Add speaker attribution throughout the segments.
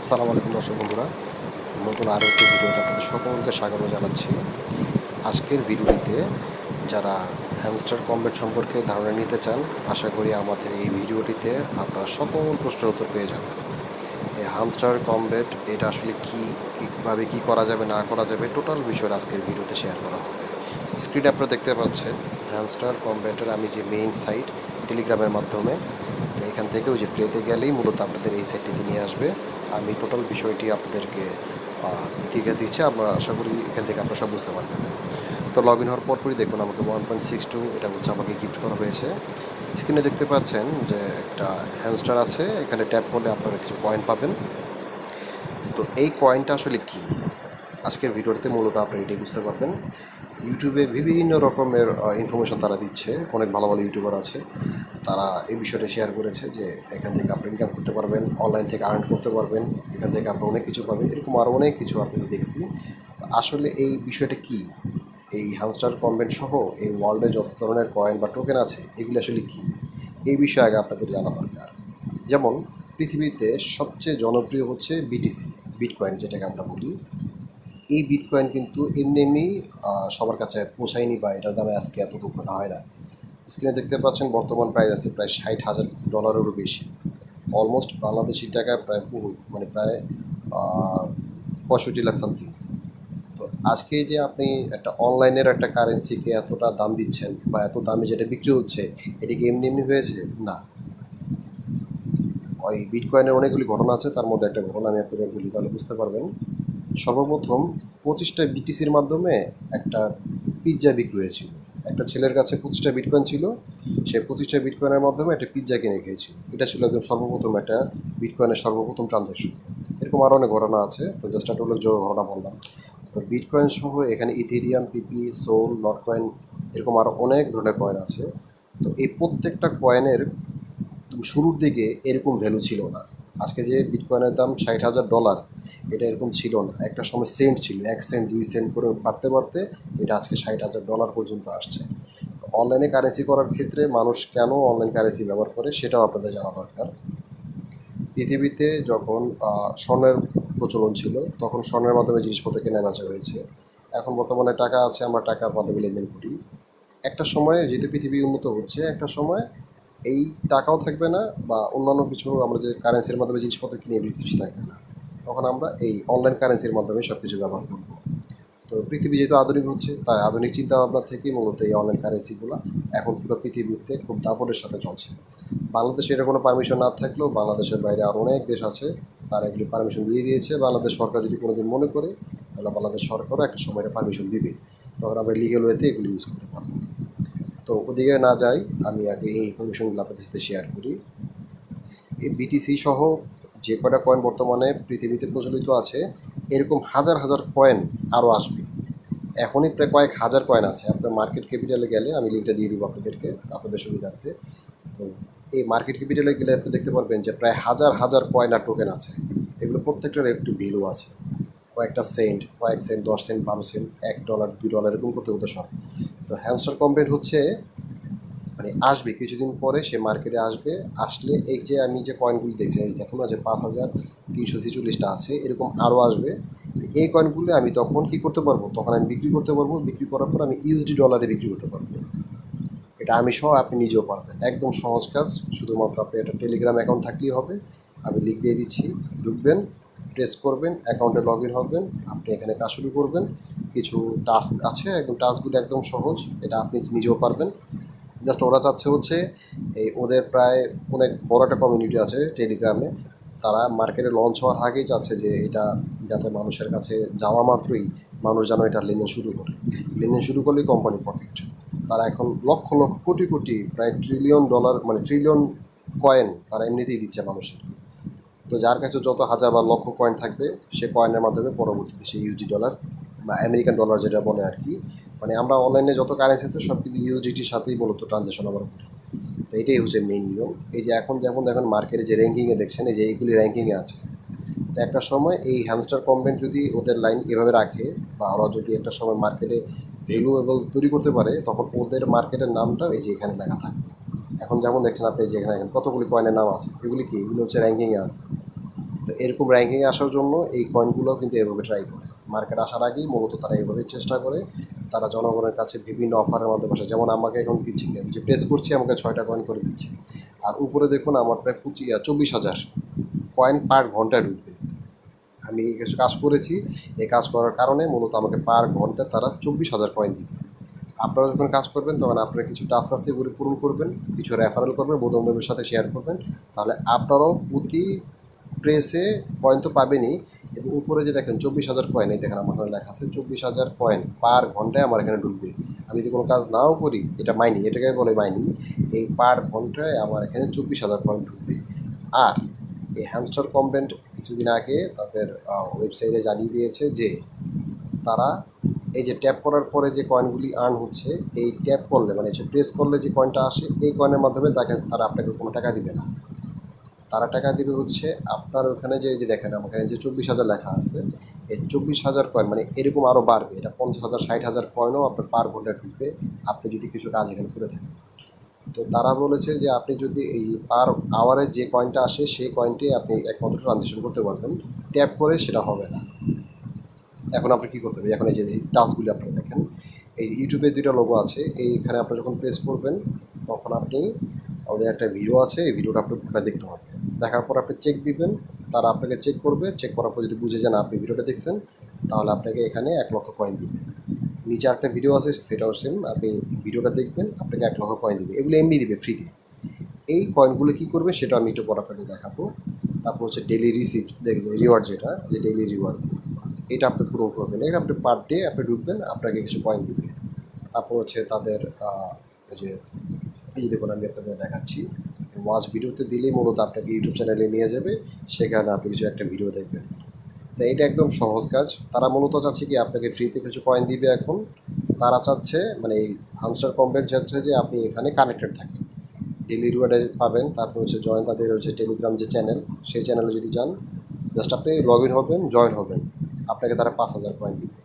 Speaker 1: আসসালামু আলাইকুম দর্শক বন্ধুরা, নতুন আরও একটি ভিডিওতে আপনাদের সকলকে স্বাগত জানাচ্ছি। আজকের ভিডিওটিতে যারা হ্যামস্টার কম্বেট সম্পর্কে ধারণা নিতে চান, আশা করি আমাদের এই ভিডিওটিতে আপনারা সকল প্রশ্নের উত্তর পেয়ে যাবেন। এই হামস্টার কমবেট এটা আসলে কী, কীভাবে কী করা যাবে, না করা যাবে টোটাল বিষয় আজকের ভিডিওতে শেয়ার করা হবে। স্ক্রিনে আপনারা দেখতে পাচ্ছেন হ্যামস্টার কমবেটের আমি যে মেইন সাইট টেলিগ্রামের মাধ্যমে এখান থেকে ওই যে প্লেতে গেলেই মূলত আপনাদের এই সাইটটিতে নিয়ে আসবে। আমি টোটাল বিষয়টি আপনাদেরকে দিকে দিচ্ছি। আমরা আশা করি এখান থেকে আপনারা সব বুঝতে পারবেন। তো লগ ইন হওয়ার পরপরই দেখুন আমাকে ওয়ান পয়েন্ট সিক্স টু এটা হচ্ছে আমাকে গিফট করা হয়েছে। স্ক্রিনে দেখতে পাচ্ছেন যে একটা হ্যামস্টার আছে, এখানে ট্যাপ করলে আপনারা কিছু কয়েন পাবেন। তো এই কয়েনটা আসলে কি? আজকের ভিডিওতে মূলত আপনি এটাই বুঝতে পারবেন। ইউটিউবে বিভিন্ন রকমের ইনফরমেশন তারা দিচ্ছে। অনেক ভালো ভালো ইউটিউবার আছে। তারা এই বিষয়টা শেয়ার করেছে যে, এখান থেকে আপনি ইনকাম করতে পারবেন অনলাইন থেকে আর্ন করতে পারবেন, এখান থেকে আপনি অনেক কিছু পাবেন। এরকম আরও অনেক কিছু আপনি দেখছি। আসলে এই বিষয়টা কি? এই হামস্টার কনভেন্ট সহ এই ওয়ার্ল্ডে যত ধরনের কয়েন বা টোকেন আছে, এগুলি আসলে কি? এই বিষয়ে আগে আপনাদের জানা দরকার। যেমন, পৃথিবীতে সবচেয়ে জনপ্রিয় হচ্ছে বিটিসি বিটকয়েন যেটাকে আমরা বলি। এই বিটকয়েন কিন্তু এমনি এমনি সবার কাছে পৌঁছায়নি বা এটার দামে আজকে এতটুকু না হয় না। স্ক্রিনে দেখতে পাচ্ছেন বর্তমান প্রাইস আছে প্রায় ষাট হাজার ডলারেরও বেশি। অলমোস্ট বাংলাদেশি টাকায় প্রায় বহু মানে প্রায় পঁয়ষট্টি লাখ সামথিং তো আজকে যে আপনি একটা অনলাইনের একটা কারেন্সিকে এতটা দাম দিচ্ছেন বা এত দামে যেটা বিক্রি হচ্ছে, এটা কি এমনি এমনি হয়েছে? না। ওই বিটকয়েনের অনেকগুলি ঘটনা আছে, তার মধ্যে একটা ঘটনা আমি আপনাদের বলি, তাহলে বুঝতে পারবেন। সর্বপ্রথম পঁচিশটা বিটিসির মাধ্যমে একটা পিৎজা বিক্রি হয়েছিল। একটা ছেলের কাছে পঁচিশটা বিটকয়েন ছিল, সে পঁচিশটা বিটকয়েনের মাধ্যমে একটা পিৎজা কিনে খেয়েছিল। এটা ছিল একদম সর্বপ্রথম একটা বিটকয়েনের সর্বপ্রথম ট্রানজ্যাকশন এরকম আরও অনেক ঘটনা আছে, তো জাস্ট একটা উল্লেখযোগ্য ঘটনা বললাম। তো বিটকয়েন সহ এখানে ইথেরিয়াম পিপি সোল নট কয়েন এরকম আরও অনেক ধরনের কয়েন আছে। তো এই প্রত্যেকটা কয়েনের শুরুর দিকে এরকম ভ্যালু ছিল না। আজকে যে বিটকয়েনের দাম ষাট হাজার ডলার এটা এরকম ছিল না। একটা সময় সেন্ট ছিল, এক সেন্ট দুই সেন্ট করে বাড়তে বাড়তে এটা আজকে ষাট হাজার ডলার পর্যন্ত আসছে। অনলাইনে কারেন্সি করার ক্ষেত্রে মানুষ কেন অনলাইন কারেন্সি ব্যবহার করে, সেটাও আপনাদের জানা দরকার। পৃথিবীতে যখন স্বর্ণের প্রচলন ছিল, তখন স্বর্ণের মাধ্যমে জিনিসপত্র কেনা বেচা হয়েছে এখন বর্তমানে টাকা আছে, আমরা টাকার মাধ্যমে লেনদেন করি। একটা সময়ে যেহেতু পৃথিবী উন্নত হচ্ছে, একটা সময় এই টাকাও থাকবে না বা অন্যান্য কিছু আমরা যে কারেন্সির মাধ্যমে জিনিসপত্র কিনে, এগুলি কিছু থাকবে না। তখন আমরা এই অনলাইন কারেন্সির মাধ্যমে সব কিছু ব্যবহার করব। তো পৃথিবী যেহেতু আধুনিক হচ্ছে, তাই আধুনিক চিন্তা ভাবনা থেকেই মূলত এই অনলাইন কারেন্সিগুলো এখন পুরো পৃথিবীতে খুব দাপটের সাথে চলছে। বাংলাদেশে এটা কোনো পারমিশন না থাকলেও বাংলাদেশের বাইরে আরও অনেক দেশ আছে, তারা এগুলি পারমিশন দিয়ে দিয়েছে। বাংলাদেশ সরকার যদি কোনোদিন মনে করে, তাহলে বাংলাদেশ সরকারও একটা সময় এটা পারমিশন দিবে। তখন আমরা লিগেল ওয়েতে এগুলি ইউজ করতে পারব। তো ওদিকে না যাই, আমি আগে এই ইনফরমেশনগুলো আপনাদের সাথে শেয়ার করি। এই বিটিসি সহ যে কটা কয়েন বর্তমানে পৃথিবীতে প্রচলিত আছে, এরকম হাজার হাজার কয়েন আরও আসবে। এখনই প্রায় কয়েক হাজার কয়েন আছে। আপনার মার্কেট ক্যাপিটালে গেলে আমি লিঙ্কটা দিয়ে দিব আপনাদেরকে, আপনাদের সুবিধার্থে। তো এই মার্কেট ক্যাপিটালে গেলে আপনি দেখতে পারবেন যে প্রায় হাজার হাজার কয়েন আর টোকেন আছে। এগুলো প্রত্যেকটার একটু ভ্যালু আছে। কয়েকটা সেন্ট কয়েক সেন্ট দশ সেন্ট বারো সেন্ট এক ডলার দুই ডলার এরকম করতে করতে সব। তো হ্যামস্টার কম্পেট হচ্ছে মানে আসবে, কিছুদিন পরে সে মার্কেটে আসবে, আসলে এই যে আমি যে কয়েনগুলি দেখছি দেখুন না যে পাঁচ হাজার তিনশো ছেচল্লিশটা আছে, এরকম আরও আসবে এই কয়েনগুলো আমি তখন কি করতে পারব? তখন আমি বিক্রি করতে পারব, বিক্রি করার পর আমি ইউএসডি ডলারে বিক্রি করতে পারব। এটা আমি সহ আপনি নিজেও পারবেন। একদম সহজ কাজ, শুধুমাত্র আপনি একটা টেলিগ্রাম অ্যাকাউন্ট থাকলেই হবে, আমি লিঙ্ক দিয়ে দিচ্ছি, ঢুকবেন প্রেস করবেন অ্যাকাউন্টে লগ ইন হবেন, আপনি এখানে কাজ শুরু করবেন। কিছু টাস্ক আছে, একদম টাস্কগুলো একদম সহজ, এটা আপনি নিজেও পারবেন। জাস্ট ওরা চাচ্ছে হচ্ছে, এই ওদের প্রায় অনেক বড় একটা কমিউনিটি আছে টেলিগ্রামে তারা মার্কেটে লঞ্চ হওয়ার আগেই চাচ্ছে যে এটা যাতে মানুষের কাছে যাওয়া মাত্রই মানুষ যেন এটা লেনদেন শুরু করে। লেনদেন শুরু করলেই কোম্পানি প্রফিট তারা এখন লক্ষ লক্ষ কোটি কোটি, প্রায় ট্রিলিয়ন ডলার মানে ট্রিলিয়ন কয়েন তারা এমনিতেই দিচ্ছে মানুষেরকে তো যার কাছে যত হাজার বা লক্ষ কয়েন থাকবে, সে কয়েনের মাধ্যমে পরবর্তীতে সে ইউজি ডলার বা আমেরিকান ডলার যেটা বলে আর কি মানে আমরা অনলাইনে যত কারেন্সি আছে সব কিন্তু ইউএসডিটির সাথেই মূলত ট্রানজ্যাকশন আমরা করি। তো এটাই হচ্ছে মেইন নিয়ম। এই যে এখন যেমন দেখেন মার্কেটে যে র্যাঙ্কিংয়ে দেখছেন, এই যে এইগুলি র্যাঙ্কিংয়ে আছে। তো একটা সময় এই হ্যামস্টার কম্পেন যদি ওদের লাইন এভাবে রাখে বা ওরা যদি একটা সময় মার্কেটে ভ্যালুয়েবল তৈরি করতে পারে, তখন ওদের মার্কেটের নামটা এই যে এখানে লেখা থাকবে। এখন যেমন দেখছেন আপনি যে এখানে কতগুলি কয়েনের নাম আছে, এগুলি কি? এগুলো হচ্ছে র্যাঙ্কিংয়ে আছে। তো এরকম র্যাঙ্কিংয়ে আসার জন্য এই কয়েনগুলো কিন্তু এভাবে ট্রাই করে। মার্কেট আসার আগেই মূলত তারা এইভাবে চেষ্টা করে। তারা জনগণের কাছে বিভিন্ন অফারের মাধ্যমে আসে। যেমন আমাকে এখন দিচ্ছে আমি যে প্রেস করছি, আমাকে ছয়টা কয়েন করে দিচ্ছে। আর উপরে দেখুন আমার প্রায় পঁচিশ চব্বিশ হাজার কয়েন পার ঘন্টায় ঢুকবে। আমি কিছু কাজ করেছি। এই কাজ করার কারণে মূলত আমাকে পার ঘণ্টা তারা চব্বিশ হাজার কয়েন দিবে। আপনারা যখন কাজ করবেন, তখন আপনারা কিছু টাস্ক আছে এগুলি পূরণ করবেন, কিছু রেফারেল করবেন বন্ধুবান্ধবের সাথে শেয়ার করবেন। তাহলে আপনারাও প্রতি প্রেসে কয়েন তো পাবেনই এবং উপরে যে দেখেন চব্বিশ হাজার কয়েন এই দেখেন আমার এখানে লেখা আছে চব্বিশ হাজার কয়েন পার ঘন্টায় আমার এখানে ঢুকবে। আমি যদি কোনো কাজ নাও করি, এটা মাইনি এটাকে বলে মাইনি এই পার ঘন্টায় আমার এখানে চব্বিশ হাজার কয়েন ঢুকবে। আর এই হ্যামস্টার কমবেন্ট কিছুদিন আগে তাদের ওয়েবসাইটে জানিয়ে দিয়েছে যে তারা এই যে ট্যাপ করার পরে যে কয়েনগুলি আর্ন হচ্ছে, এই ট্যাপ করলে মানে প্রেস করলে যে কয়েনটা আসে, এই কয়েনের মাধ্যমে তাকে, তারা আপনাকে কোনো টাকা দিবে না। তারা টাকা দিবে হচ্ছে আপনার ওখানে যে যে দেখেন আমাকে যে চব্বিশ হাজার লেখা আছে, এই চব্বিশ হাজার কয়েন মানে এরকম আরও বাড়বে। এটা পঞ্চাশ হাজার, ষাট হাজার কয়েনও আপনার পার ঘণ্টা ঢুকবে, আপনি যদি কিছু কাজ এখানে করে থাকেন। তো তারা বলেছে যে, আপনি যদি এই পার আওয়ারে যে কয়েনটা আসে, সেই কয়েনটি আপনি একমাত্র ট্রানজেকশন করতে পারবেন। ট্যাপ করে সেটা হবে না। এখন আপনি কী করতে হবে? এখন এই যে টাচগুলি আপনারা দেখেন, এই ইউটিউবে দুইটা লোগো আছে। এইখানে আপনি যখন প্রেস করবেন, তখন আপনি ওদের একটা ভিডিও আছে, এই ভিডিওটা আপনার পুরোটা দেখতে হবে। দেখার পর আপনি চেক দিবেন, তারা আপনাকে চেক করবে চেক করার পর যদি বুঝে যান আপনি ভিডিওটা দেখছেন, তাহলে আপনাকে এখানে এক লক্ষ কয়েন দিবে। নিচে একটা ভিডিও আছে, সেটাও সেম আপনি ভিডিওটা দেখবেন, আপনাকে এক লক্ষ কয়েন দিবে। এগুলো এমনি দিবে ফ্রিতে এই কয়েনগুলো কী করবে, সেটা আমি একটু পর আপনাকে দেখাবো। তারপর হচ্ছে ডেলি রিসিপ্ট দেখে যে রিওয়ার্ড যেটা যে ডেলি রিওয়ার্ড এটা আপনি পূরণ করবেন। এটা আপনি পার ডে আপনি ঢুকবেন, আপনাকে কিছু কয়েন দিবে। তারপর হচ্ছে তাদের যে, এই দেখুন, আমি আপনাদের দেখাচ্ছি। ওয়াচ ভিডিওতে দিলেই মূলত আপনাকে ইউটিউব চ্যানেলে নিয়ে যাবে, সেখানে আপনি কিছু একটা ভিডিও দেখবেন। তো এটা একদম সহজ কাজ। তারা মূলত চাচ্ছে কি আপনাকে ফ্রিতে কিছু কয়েন দিবে এখন। তারা চাচ্ছে মানে এই হামস্টার কম্পেট চাচ্ছে যে আপনি এখানে কানেক্টেড থাকেন। ডেলি রিওয়ার্ডে পাবেন, তারপর হচ্ছে জয়েন তাদের হচ্ছে টেলিগ্রাম যে চ্যানেল সেই চ্যানেলে যদি যান জাস্ট আপনি লগ ইন হবেন জয়েন হবেন। আপনাকে তারা পাঁচ হাজার কয়েন দিবে।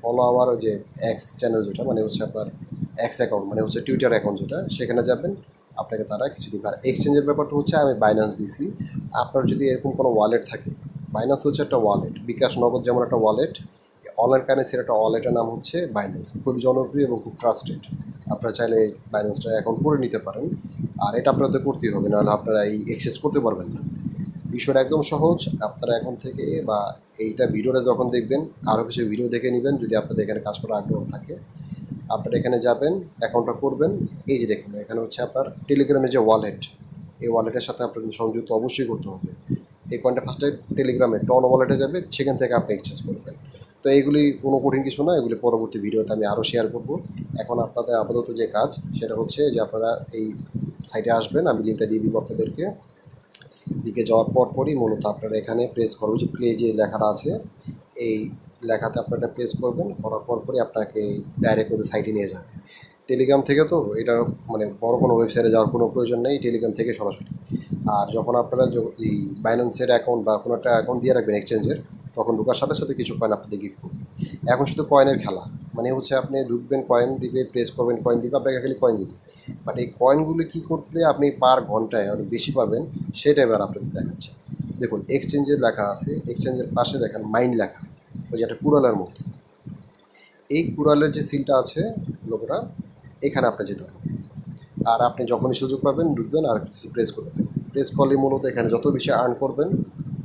Speaker 1: ফলো আওয়ার যে এক্স চ্যানেল যেটা মানে হচ্ছে আপনার এক্স অ্যাকাউন্ট মানে হচ্ছে টুইটার অ্যাকাউন্ট যেটা, সেখানে যাবেন। আপনাকে তারা কিছু দিবে। আর এক্সচেঞ্জের ব্যাপারটা হচ্ছে, আমি বাইন্যান্স দিছি। আপনার যদি এরকম কোনো ওয়ালেট থাকে বাইন্যান্স হচ্ছে একটা ওয়ালেট বিকাশ নগদ যেমন একটা ওয়ালেট অনলাইন কারেন্সির একটা ওয়ালেটের নাম হচ্ছে বাইন্যান্স খুব জনপ্রিয় এবং খুব ট্রাস্টেড আপনারা চাইলে বাইন্যান্সটা অ্যাকাউন্ট করে নিতে পারেন। আর এটা আপনাদের করতেই হবে, নাহলে আপনারা এই এক্সেস করতে পারবেন না। বিষয়টা একদম সহজ। আপনারা এখন থেকে বা এইটা ভিডিওটা যখন দেখবেন আরও কিছু ভিডিও দেখে নেবেন, যদি আপনাদের এখানে কাজ করার আগ্রহ থাকে। আপনারা এখানে যাবেন অ্যাকাউন্টটা করবেন। এই যে দেখুন, এখানে হচ্ছে আপনার টেলিগ্রামের যে ওয়ালেট এই ওয়ালেটের সাথে আপনার কিন্তু সংযুক্ত অবশ্যই করতে হবে। এই কয়েনটা ফার্স্টে টেলিগ্রামে টন ওয়ালেটে যাবে, সেখান থেকে আপনি এক্সচেঞ্জ করবেন। তো এইগুলি কোনো কঠিন কিছু না, এগুলি পরবর্তী ভিডিওতে আমি আরও শেয়ার করব। এখন আপনাদের আপাতত যে কাজ, সেটা হচ্ছে যে আপনারা এই সাইটে আসবেন, আমি লিঙ্কটা দিয়ে দিব আপনাদেরকে। দিকে যাওয়ার পর পরই মূলত আপনারা এখানে প্রেস করব যে প্লে যে লেখাটা আছে, এই লেখাতে আপনারা প্রেস করবেন, করার পর পরই আপনাকে ডাইরেক্ট ওদের সাইটে নিয়ে যাবে। টেলিগ্রাম থেকে তো এটার মানে বড় কোনো ওয়েবসাইটে যাওয়ার কোনো প্রয়োজন নেই টেলিগ্রাম থেকে সরাসরি। আর যখন আপনারা এই বাইন্যান্সের অ্যাকাউন্ট বা কোনো একটা অ্যাকাউন্ট দিয়ে রাখবেন এক্সচেঞ্জের তখন ঢোকার সাথে সাথে কিছু কয়েন আপনাদের গিফট করবে। এখন শুধু কয়েনের খেলা। মানে হচ্ছে আপনি ঢুকবেন কয়েন দিবে প্রেস করবেন কয়েন দিবে, আপনাকে খালি কয়েন দিবে। বাট এই কয়েনগুলো কী করতে আপনি পার ঘন্টায় অনেক বেশি পাবেন, সেটা এবার আপনাদের দেখাচ্ছে। দেখুন এক্সচেঞ্জের লেখা আছে এক্সচেঞ্জের পাশে দেখেন মাইন্ড লেখা ওই যে একটা কুড়ালের মতো। এই কুড়ালের যে সিলটা আছে লোকরা, এখানে আপনি যেতে হবে। আর আপনি যখনই সুযোগ পাবেন, ঢুকবেন আর কিছু প্রেস করতে থাকবেন প্রেস করলে মূলত এখানে যত বেশি আর্ন করবেন,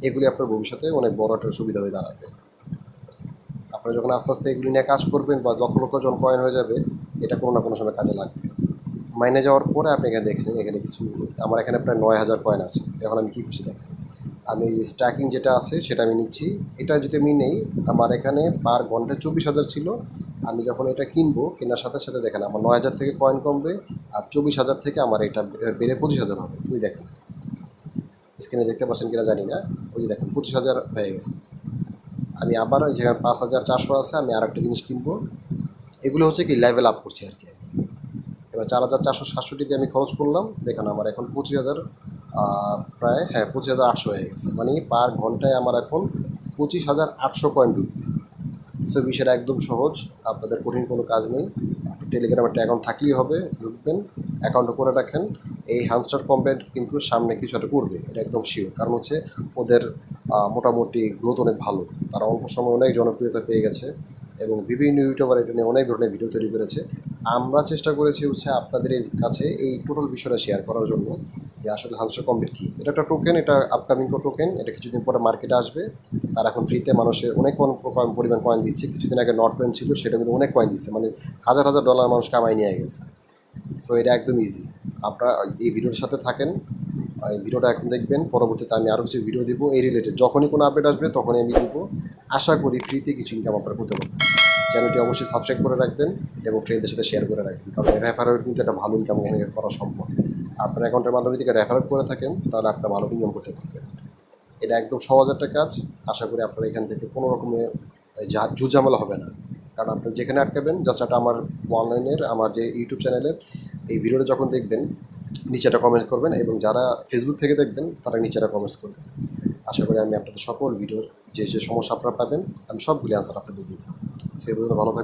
Speaker 1: এগুলি আপনার ভবিষ্যতে অনেক বড় একটা সুবিধা হয়ে দাঁড়াবে। আপনারা যখন আস্তে আস্তে এগুলি নিয়ে কাজ করবেন বা লক্ষ লক্ষ জন কয়েন হয়ে যাবে, এটা কোনো না কোনো সময় কাজে লাগবে। মাইনে যাওয়ার পরে আপনি এখানে দেখেন, এখানে কিছু, আমার এখানে প্রায় নয় হাজার কয়েন আছে। এখন আমি কী খুশি দেখেন? আমি স্ট্যাকিং যেটা আছে সেটা আমি নিচ্ছি। এটা যদি আমি নেই, আমার এখানে পার ঘন্টায় চব্বিশ হাজার ছিল। আমি যখন এটা কিনবো, কেনার সাথে সাথে দেখেন আমার নয় হাজার থেকে কয়েন কমবে আর চব্বিশ হাজার থেকে আমার এটা বেড়ে পঁচিশ হাজার হবে। ওই দেখেন। স্ক্রিনে দেখতে পাচ্ছেন কিনা জানি না। ওই দেখেন, পঁচিশ হাজার হয়ে গেছে। আমি আবার ওই যেখানে পাঁচ হাজার চারশো আছে, আমি আর একটা জিনিস কিনবো। এগুলো হচ্ছে কি লেভেল আপ করছি আর কি এবার চার হাজার চারশো সাতষট্টিতে আমি খরচ করলাম। দেখেন আমার এখন পঁচিশ হাজার। প্রায় হ্যাঁ পঁচিশ হাজার আটশো হয়ে গেছে। মানে পার ঘন্টায় আমার এখন পঁচিশ হাজার আটশো কয়েন ঢুকবে। সো বিষয়টা একদম সহজ। আপনাদের কঠিন কোনো কাজ নেই। টেলিগ্রাম একটা অ্যাকাউন্ট থাকলেই হবে, ঢুকবেন অ্যাকাউন্টে করে রাখেন। এই হ্যামস্টার কম্পেন্ট কিন্তু সামনে কিছু একটা করবে, এটা একদম শিওর কারণ হচ্ছে ওদের মোটামুটি গ্রোথ অনেক ভালো। তারা অল্প সময় অনেক জনপ্রিয়তা পেয়ে গেছে এবং বিভিন্ন ইউটিউবার এটা নিয়ে অনেক ধরনের ভিডিও তৈরি করেছে। আমরা চেষ্টা করেছি হচ্ছে আপনাদের কাছে এই টোটাল বিষয়টা শেয়ার করার জন্য যে আসলে হামস্টার কম্পিট কী। এটা একটা টোকেন এটা আপকামিং টোকেন এটা কিছুদিন পরে মার্কেটে আসবে। তার এখন ফ্রিতে মানুষের অনেক পরিমাণ কয়েন দিচ্ছে। কিছুদিন আগে নট কয়েন ছিল, সেটা কিন্তু অনেক কয়েন দিচ্ছে। মানে হাজার হাজার ডলার মানুষ কামাই নিয়ে গেছে। সো এটা একদম ইজি আপনারা এই ভিডিওর সাথে থাকেন। এই ভিডিওটা এখন দেখবেন। পরবর্তীতে আমি আরও কিছু ভিডিও দিব। এই রিলেটেড যখনই কোনো আপডেট আসবে, তখনই আমি দিব। আশা করি ফ্রিতে কিছু ইনকাম আপনারা করতে পারবেন। চ্যানেলটি অবশ্যই সাবস্ক্রাইব করে রাখবেন এবং ফ্রেন্ডদের সাথে শেয়ার করে রাখবেন। কারণ রেফারেল কিন্তু একটা ভালো ইনকাম এখানে করা সম্ভব। আপনার অ্যাকাউন্টের মাধ্যমে যদি রেফারেল করে থাকেন, তাহলে আপনার ভালো ইনকাম করতে পারবেন। এটা একদম সহজ একটা কাজ। আশা করি আপনার এখান থেকে কোনো রকমের ঝুঝামেলা হবে না। কারণ আপনি যেখানে আটকাবেন জাস্ট একটা আমার অনলাইনের আমার যে ইউটিউব চ্যানেলের এই ভিডিওটা যখন দেখবেন, নিচে একটা কমেন্ট করবেন এবং যারা ফেসবুক থেকে দেখবেন, তারা নিচে একটা কমেন্টস করবেন। আশা করি আমি আপনাদের সকল ভিডিওর যে যে সমস্যা আপনারা পাবেন, আমি সবগুলি আনসার আপনাদের দিব। সেই পর্যন্ত ভালো থাকবেন